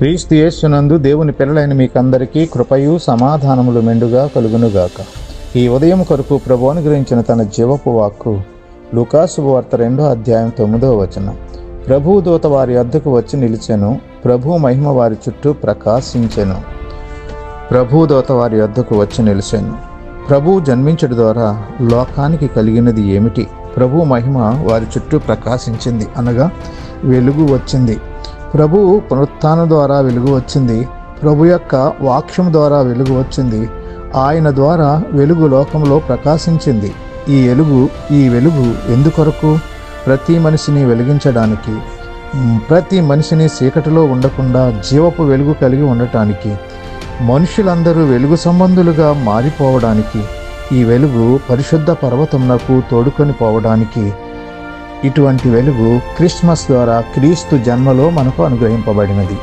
క్రీస్తు యేసునందు దేవుని పిల్లలైన మీకందరికీ కృపయు సమాధానములు మెండుగా కలుగునుగాక. ఈ ఉదయం కొరకు ప్రభు అనుగ్రహించిన తన జీవపు వాక్కు లుకాసు వార్త రెండో అధ్యాయం తొమ్మిదో వచనం. ప్రభు దూత వారి అద్దకు వచ్చి నిలిచెను. ప్రభు మహిమ వారి చుట్టూ ప్రకాశించెను. ప్రభు దూత వారి అద్దకు వచ్చి నిలిచెను. ప్రభు జన్మించడం ద్వారా లోకానికి కలిగినది ఏమిటి? ప్రభు మహిమ వారి చుట్టూ ప్రకాశించింది అనగా వెలుగు వచ్చింది. ప్రభు పునరుత్థానం ద్వారా వెలుగు వచ్చింది. ప్రభు యొక్క వాక్యం ద్వారా వెలుగు వచ్చింది. ఆయన ద్వారా వెలుగు లోకంలో ప్రకాశించింది. ఈ వెలుగు ఈ వెలుగు ఎందుకొరకు? ప్రతి మనిషిని వెలిగించడానికి ప్రతి మనిషిని చీకటిలో ఉండకుండా జీవపు వెలుగు కలిగి ఉండటానికి మనుషులందరూ వెలుగు సంబంధులుగా మారిపోవడానికి ఈ వెలుగు పరిశుద్ధ పర్వతమునకు తోడుకొని పోవడానికి ఇటువంటి వెలుగు క్రిస్మస్ ద్వారా క్రీస్తు జన్మలో మనకు అనుగ్రహింపబడినది.